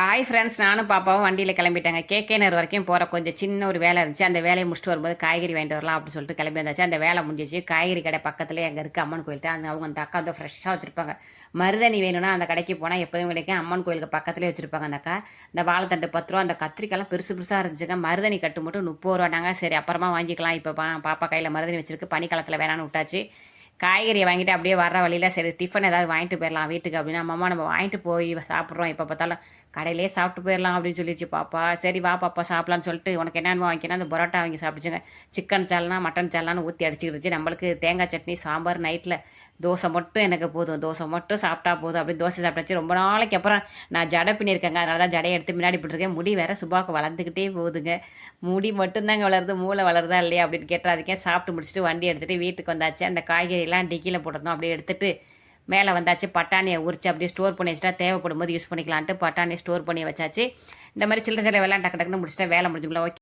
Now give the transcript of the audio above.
Hi friends நானும் பாப்பாவும் வண்டியில் கிளம்பிட்டாங்க. நேர் வரைக்கும் போகிற கொஞ்சம் சின்ன ஒரு வேலை இருந்துச்சு. அந்த வேலையை முடிச்சுட்டு வரும்போது காய்கறி வாங்கிட்டு வரலாம் அப்படின்னு சொல்லிட்டு கிளம்பி வந்தாச்சு. அந்த வேலை முடிஞ்சிச்சு. காய்கறி கடை பக்கத்தில் அங்கே இருக்குது அம்மன் கோயில்கிட்ட. அந்த அவங்க அந்த அக்கா வந்து ஃப்ரெஷ்ஷாக வச்சுருப்பாங்க. மருதணி வேணும்னா அந்த கடைக்கு போனால் எப்போதும் கிடைக்கும். அம்மன் கோயிலுக்கு பக்கத்துலேயே வச்சுருப்பாங்க அந்த அக்கா. இந்த வாழைத்தண்டு பத்து ரூபா அந்த கத்திரிக்காய்லாம் பெருசு பெருசாக இருந்துச்சுங்க. மருதணி கட்டு மட்டும் முப்பது ரூபானாங்க சரி அப்புறமா வாங்கிக்கலாம். இப்போ பா பாப்பா கையில் மருதணி வச்சிருக்கு. பனிக்காலத்தில் வேணான்னு விட்டாச்சு. காய்கறியை வாங்கிட்டு அப்படியே வர்ற வழியில் சரி டிஃபன் ஏதாவது வாங்கிட்டு போயிடலாம் வீட்டுக்கு அப்படின்னா அம்மா நம்ம வாங்கிட்டு போய் சாப்பிட்றோம். இப்போ பார்த்தாலும் கடையிலே சாப்பிட்டு போயிடலாம் அப்படின்னு சொல்லிச்சு பாப்பா. சரி வா பாப்பா சாப்பிட்லான்னு சொல்லிட்டு உனக்கு என்னென்ன வாங்கிக்கணும். அந்த பரோட்டா வாங்கி சாப்பிடுச்சுங்க சிக்கன் சால்னா மட்டன் சால்னான்னு ஊற்றி அடிச்சுக்கிடுச்சு. நம்மளுக்கு தேங்காய் சட்னி சாம்பார் நைட்டில் தோசை மட்டும் எனக்கு போதும். தோசை மட்டும் சாப்பிட்டா போதும் அப்படி தோசை சாப்பிட்டாச்சு ரொம்ப நாளைக்கு அப்புறம் நான் ஜடை பண்ணியிருக்கேங்க அதனால தான் ஜடையை எடுத்து முன்னாடி போட்டிருக்கேன். முடி வேற சுபாக்கு வளர்ந்துக்கிட்டே போகுதுங்க. முடி மட்டும்தாங்க வளருது மூளை வளருதா இல்லையா அப்படின்னு கேட்டாதுக்கே சாப்பிட்டு முடிச்சுட்டு வண்டி எடுத்துகிட்டு வீட்டுக்கு வந்தாச்சு. அந்த காய்கறி எல்லாம் டிக்கியில் போட்டிருந்தோம். அப்படியே எடுத்துகிட்டு மேலே வந்தாச்சு. பட்டாணியை உரிச்சு அப்படியே ஸ்டோர் பண்ணி வச்சுட்டா தேவைப்படும் போது யூஸ் பண்ணிக்கலான்ட்டு பட்டாணியை ஸ்டோர் பண்ணி வச்சாச்சு. இந்த மாதிரி சில்லறை சில வேலை டக்கு டக்குன்னு முடிச்சுட்டா வேலை முடிஞ்சுக்கலாம் ஓகே